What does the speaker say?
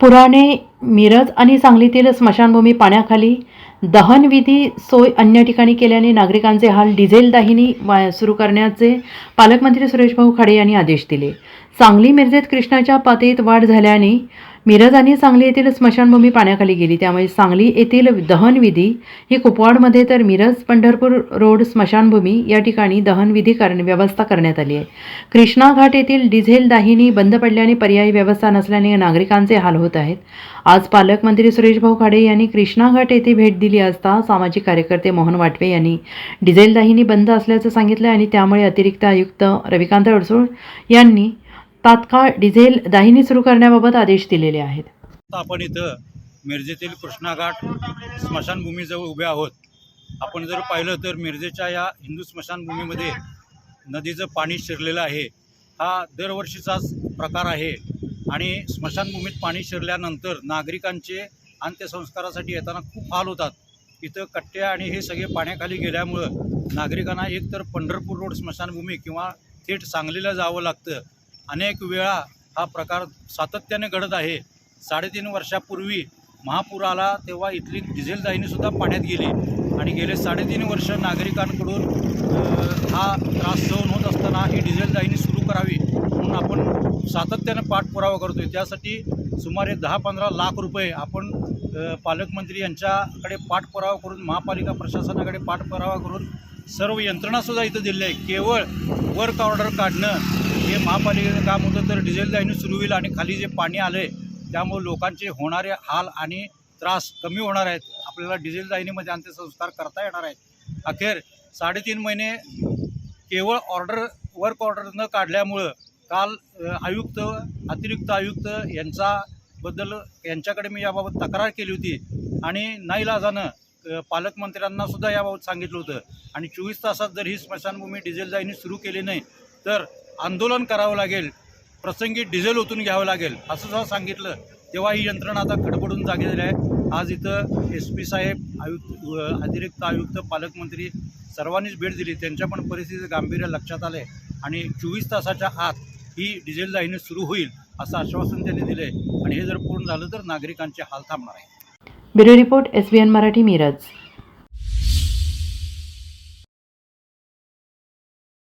पुराणे मिरज आणि सांगलीतील स्मशानभूमी पाण्याखाली दहनविधी सोय अन्य ठिकाणी केल्याने नागरिकांचे हाल डिझेल दाहिनी वा सुरू करण्याचे पालकमंत्री सुरेशभाऊ खाडे यांनी आदेश दिले. सांगली मिरजेत कृष्णाच्या पातळीत वाढ झाल्याने मिरज आणि सांगली येथील स्मशानभूमी पाण्याखाली गेली. त्यामुळे सांगली येथील दहनविधी ही कुपवाडमध्ये तर मिरज पंढरपूर रोड स्मशानभूमी या ठिकाणी दहनविधी करण्या व्यवस्था करण्यात आली आहे. कृष्णा घाट येथील डिझेल दाहिनी बंद पडल्याने पर्यायी व्यवस्था नसल्याने नागरिकांचे हाल होत आहेत. आज पालकमंत्री सुरेशभाऊ खाडे यांनी कृष्णा घाट येथे भेट दिली असता सामाजिक कार्यकर्ते मोहन वाटवे यांनी डिझेल दाहिनी बंद असल्याचं सांगितलं आणि त्यामुळे अतिरिक्त आयुक्त रविकांत अडसूळ यांनी तात्काळ डिझेल दाहिनी सुरू करण्याबाबत आदेश दिलेले आहेत. आपण इथं मिरजेतील कृष्णाघाट स्मशानभूमीजवळ उभे आहोत. आपण जर पाहिलं तर मिरजेच्या या हिंदू स्मशानभूमीमध्ये नदीचं पाणी शिरलेलं आहे. हा दरवर्षीचाच प्रकार आहे. आणि स्मशानभूमीत पाणी शिरल्यानंतर नागरिकांचे अंत्यसंस्कारासाठी येताना खूप हाल होतात. इथं कट्ट्या आणि हे सगळे पाण्याखाली गेल्यामुळं नागरिकांना एकतर पंढरपूर रोड स्मशानभूमी किंवा थेट सांगलीला जावं लागतं. अनेक वेळा हा प्रकार सातत्याने घडत आहे. साडेतीन वर्षापूर्वी महापूर आला तेव्हा इथली डिझेल दाहिनीसुद्धा पाण्यात गेली आणि गेले साडेतीन वर्ष नागरिकांकडून हा त्रास सहन होत असताना ही डिझेल दाहिनी सुरू करावी म्हणून आपण सातत्यानं पाठपुरावा करतोय. त्यासाठी सुमारे दहा पंधरा लाख रुपये आपण पालकमंत्री यांच्याकडे पाठपुरावा करून महापालिका प्रशासनाकडे पाठपुरावा करून सर्व यंत्रणासुद्धा इथं दिली आहे केवळ वर्क ऑर्डर काढणं हे महापालिकेचं काम होतं तर डिझेल लाईन सुरू होईल आणि खाली जे पाणी आलं आहे त्यामुळे लोकांचे होणारे हाल आणि त्रास कमी होणार आहेत. आपल्याला डिझेल दाहिनीमध्ये अंत्यसंस्कार करता येणार आहेत. अखेर साडेतीन महिने केवळ ऑर्डर वर्क ऑर्डर न काढल्यामुळं काल आयुक्त अतिरिक्त आयुक्त यांच्याबद्दल यांच्याकडे मी याबाबत तक्रार केली होती. आणि नाईलाजानं अ, पालकमंत्र्यांना सुद्धा याबाबत सांगितलं होतं. आणि चोवीस तासात जर ही स्मशानभूमी डिझेल जाईने सुरू केली नाही तर आंदोलन करावं लागेल. प्रसंगी डिझेल ओतून घ्यावं लागेल असं जेव्हा सांगितलं. तेव्हा ही यंत्रणा आता खडबडून जागी झाली आहे. आज इथं एस पी साहेब आयुक्त अतिरिक्त आयुक्त पालकमंत्री सर्वांनीच भेट दिली. त्यांच्या पण परिस्थितीचं गांभीर्य लक्षात आलं आहे आणि चोवीस तासाच्या आत ही डिझेल लाईन सुरू होईल असं आश्वासन त्यांनी दिलं आहे आणि हे जर पूर्ण झालं तर नागरिकांचे हाल थांबणार आहे bureau report S B N Marathi Miraj.